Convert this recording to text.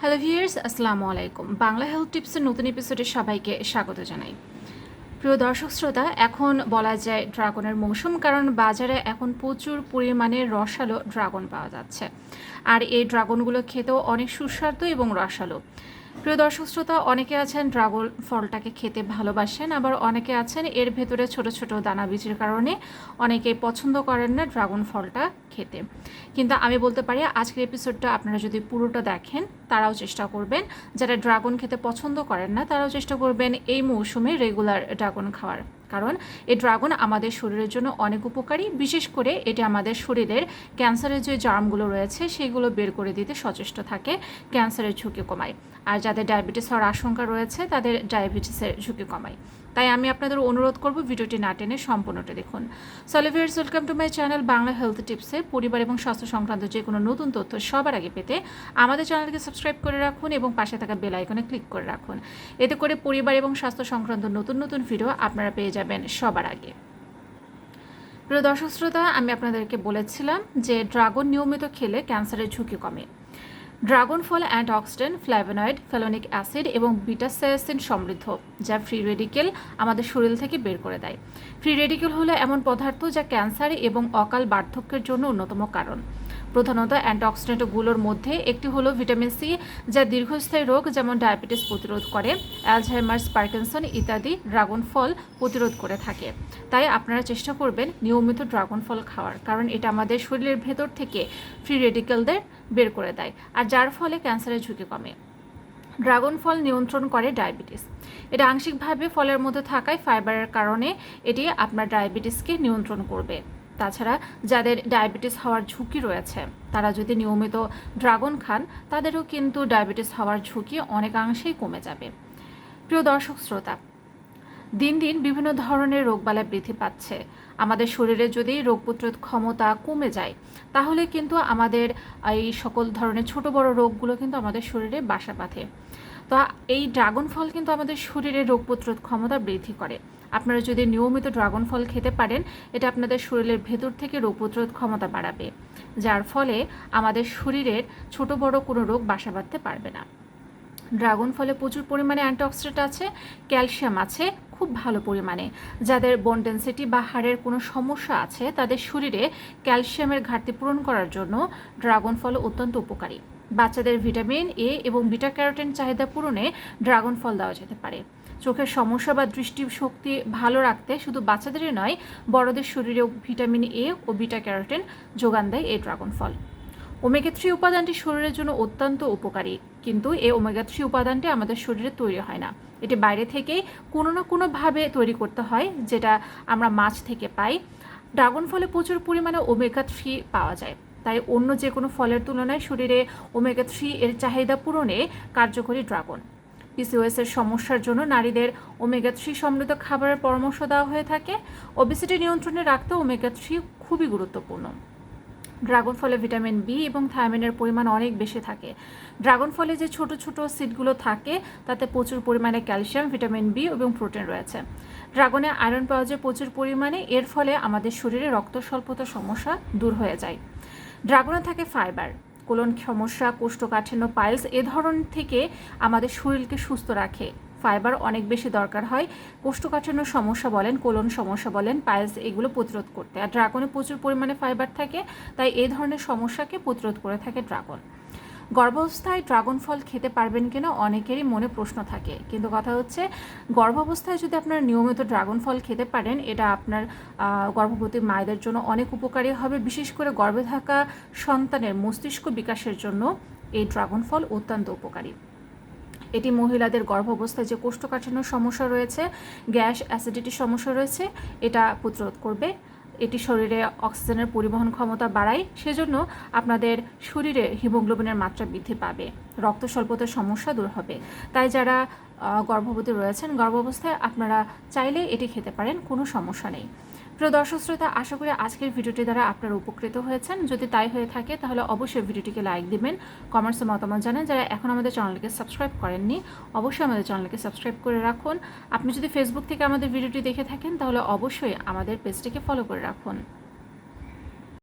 Hello viewers আসসালামু আলাইকুম। Bangla health টিপসের নতুন এপিসোডে সবাইকে স্বাগত জানাই। প্রিয় দর্শক শ্রোতা, এখন বলা যায় ড্রাগনের মৌসুম, কারণ বাজারে এখন প্রচুর পরিমাণে রসালো ড্রাগন পাওয়া যাচ্ছে। আর এই ড্রাগনগুলো খেতেও অনেক সুস্বাদু এবং রসালো। প্রিয় দর্শক শ্রোতা, অনেকে আছেন ড্রাগন ফলটাকে খেতে ভালোবাসেন, আবার অনেকে আছেন এর ভেতরে ছোট ছোট দানা বীজের কারণে অনেকে পছন্দ করেন না ড্রাগন ফলটা খেতে। কিন্তু আমি বলতে পারি, আজকের এপিসোডটা আপনারা যদি পুরোটা দেখেন, তারাও চেষ্টা করবেন, যারা ড্রাগন খেতে পছন্দ করেন না, তারাও চেষ্টা করবেন এই মৌসুমে রেগুলার ড্রাগন খাওয়ার। কারণ এ ড্রাগন আমাদের শরীরের জন্য অনেক উপকারী, বিশেষ করে এটি আমাদের শরীরের ক্যান্সারের যে জার্মগুলো রয়েছে সেগুলো বের করে দিতে সচেষ্ট থাকে, ক্যান্সারের ঝুঁকি কমায়। আর যাদের ডায়াবেটিস হওয়ার আশঙ্কা রয়েছে তাদের ডায়াবেটিসের ঝুঁকি কমায়। তাই আমি আপনাদের অনুরোধ করব ভিডিওটি না টেনে সম্পূর্ণটা দেখুন। সলিভিয়ার্স welcome to my channel Bangla health টিপসে পরিবার এবং স্বাস্থ্য সংক্রান্ত যে কোনো নতুন তথ্য সবার আগে পেতে আমাদের চ্যানেলকে সাবস্ক্রাইব করে রাখুন এবং পাশে থাকা বেল আইকনে ক্লিক করে রাখুন। এতে করে পরিবার এবং স্বাস্থ্য সংক্রান্ত নতুন নতুন ভিডিও আপনারা পেয়ে যাবেন সবার আগে। প্রিয় দর্শক শ্রোতা, আমি আপনাদেরকে বলেছিলাম যে ড্রাগন নিয়মিত খেলে ক্যান্সারের ঝুঁকি কমে। ড্রাগন ফল অ্যান্টিঅক্সিডেন্ট ফ্ল্যাভোনয়েড, ফেলোনিক অ্যাসিড এবং বিটাসায়াসিন সমৃদ্ধ, যা ফ্রি রেডিকেল আমাদের শরীর থেকে বের করে দেয়। ফ্রি রেডিকেল হলো এমন পদার্থ যা ক্যান্সার এবং অকাল বার্ধক্যের জন্য অন্যতম কারণ। প্রধানত অ্যান্টিঅক্সিডেন্টগুলোর মধ্যে একটি হলো ভিটামিন সি যা দীর্ঘস্থায়ী রোগ যেমন ডায়াবেটিস প্রতিরোধ করে অ্যালঝাইমার্স পার্কিনসন ইত্যাদি ড্রাগন ফল প্রতিরোধ করে থাকে। তাই আপনারা চেষ্টা করবেন নিয়মিত ড্রাগন ফল খাওয়ার, কারণ এটা আমাদের শরীরের ভেতর থেকে ফ্রি রেডিকেলদের বের করে দেয়, আর যার ফলে ক্যান্সারের ঝুঁকি কমে। ড্রাগন ফল নিয়ন্ত্রণ করে ডায়াবেটিস এটা আংশিকভাবে ফলের মধ্যে থাকায় ফাইবারের কারণে এটি আপনার ডায়াবেটিসকে নিয়ন্ত্রণ করবে। তাছাড়া যাদের ডায়াবেটিস হওয়ার ঝুঁকি রয়েছে, তারা যদি নিয়মিত ড্রাগন খান, তাদেরও কিন্তু ডায়াবেটিস হওয়ার ঝুঁকি অনেকাংশেই কমে যাবে। প্রিয় দর্শক শ্রোতা, দিন দিন বিভিন্ন ধরনের রোগবালাই বৃদ্ধি পাচ্ছে। আমাদের শরীরে যদি রোগ প্রতিরোধ ক্ষমতা কমে যায়, তাহলে কিন্তু আমাদের এই সকল ধরনের ছোট বড় রোগগুলো কিন্তু আমাদের শরীরে বাসা বাঁধে। তো এই ড্রাগন ফল কিন্তু আমাদের শরীরে রোগ প্রতিরোধ ক্ষমতা বৃদ্ধি করে। আপনারা যদি নিয়মিত ড্রাগন ফল খেতে পারেন, এটা আপনাদের শরীরের ভেতর থেকে রোগ প্রতিরোধ ক্ষমতা বাড়াবে, যার ফলে আমাদের শরীরের ছোট বড় কোনো রোগ বাসা বাঁধতে পারবে না। ড্রাগন ফলে প্রচুর পরিমাণে অ্যান্টিঅক্সিডেন্ট আছে, ক্যালসিয়াম আছে, খুব ভালো পরিমাণে। যাদের বোন ডেন্সিটি বা হাড়ের কোনো সমস্যা আছে, তাদের শরীরে ক্যালসিয়ামের ঘাটতি পূরণ করার জন্য ড্রাগন ফল অত্যন্ত উপকারী। বাচ্চাদের ভিটামিন এ এবং বিটা ক্যারোটিন চাহিদা পূরণে ড্রাগন ফল দেওয়া যেতে পারে। চোখের সমস্যা বা দৃষ্টি শক্তি ভালো রাখতে শুধু বাচ্চাদেরই নয়, বড়দের শরীরেও ভিটামিন এ ও বিটা ক্যারোটিন যোগান দেয় এই ড্রাগন ফল। ওমেগা থ্রি উপাদানটি শরীরের জন্য অত্যন্ত উপকারী, কিন্তু এই ওমেগা থ্রি উপাদানটি আমাদের শরীরে তৈরি হয় না। এটি বাইরে থেকেই কোনো না কোনোভাবে তৈরি করতে হয়, যেটা আমরা মাছ থেকে পাই। ড্রাগন ফলে প্রচুর পরিমাণে ওমেগা থ্রি পাওয়া যায়। তাই অন্য যে কোনো ফলের তুলনায় শরীরে ওমেগা থ্রি এর চাহিদা পূরণে কার্যকরী ড্রাগন। পিসিওএস এর সমস্যার জন্য নারীদের ওমেগা থ্রি সমৃদ্ধ খাবারের পরামর্শ দেওয়া হয়ে থাকে। ওবেসিটি নিয়ন্ত্রণে রাখতে ওমেগা থ্রি খুবই গুরুত্বপূর্ণ। ড্রাগন ফলে ভিটামিন বি এবং থায়ামিনের পরিমাণ অনেক বেশি থাকে। ড্রাগন ফলে যে ছোট ছোট সিডগুলো থাকে, তাতে প্রচুর পরিমাণে ক্যালসিয়াম, ভিটামিন বি এবং প্রোটিন রয়েছে। ড্রাগনে আয়রন পাওয়া যায় প্রচুর পরিমাণে, এর ফলে আমাদের শরীরে রক্ত স্বল্পতার সমস্যা দূর হয়ে যায়। ড্রাগনে থাকে ফাইবার, কোলন সমস্যা, কোষ্ঠকাঠিন্য, পাইলস এ ধরন থেকে আমাদের শরীরকে সুস্থ রাখে। ফাইবার অনেক বেশি দরকার হয়। কোষ্ঠকাঠিন্য সমস্যা বলেন, কোলন সমস্যা বলেন, পাইলস এগুলো প্রতিরোধ করতে। আর ড্রাগনে প্রচুর পরিমাণে ফাইবার থাকে, তাই এই ধরনের সমস্যাকে প্রতিরোধ করে থাকে ড্রাগন। গর্ভাবস্থায় ড্রাগন ফল খেতে পারবেন কিনা অনেকেরই মনে প্রশ্ন থাকে। কিন্তু কথা হচ্ছে, গর্ভাবস্থায় যদি আপনার নিয়মিত ড্রাগন ফল খেতে পারেন, এটা আপনার গর্ভবতী মায়েদের জন্য অনেক উপকারী হবে। বিশেষ করে গর্ভে থাকা সন্তানের মস্তিষ্ক বিকাশের জন্য এই ড্রাগন ফল অত্যন্ত উপকারী। এটি মহিলাদের গর্ভাবস্থায় যে কোষ্ঠকাঠিন্য সমস্যা রয়েছে, গ্যাস অ্যাসিডিটির সমস্যা রয়েছে, এটা প্রতিরোধ করবে। এটি শরীরে অক্সিজেনের পরিবহন ক্ষমতা বাড়ায়, সেজন্য আপনাদের শরীরে হিমোগ্লোবিনের মাত্রা বৃদ্ধি পাবে। রক্ত স্বল্পতার সমস্যা দূর হবে। তাই যারা গর্ভবতী রয়েছেন, গর্ভাবস্থায় আপনারা চাইলে এটি খেতে পারেন, কোনো সমস্যা নেই। প্রিয় দর্শক শ্রোতা, আশা করি আজকের ভিডিওটি দ্বারা আপনারা উপকৃত হয়েছেন। যদি তাই হয়ে থাকে, তাহলে অবশ্যই ভিডিওটিকে লাইক দিবেন কমেন্টসে মতামত জানান। যারা এখন আমাদের চ্যানেলকে সাবস্ক্রাইব করেননি, অবশ্যই আমাদের চ্যানেলকে সাবস্ক্রাইব করে রাখুন। আপনি যদি ফেসবুক থেকে আমাদের ভিডিওটি দেখে থাকেন, তাহলে অবশ্যই আমাদের পেজটিকে ফলো করে রাখুন।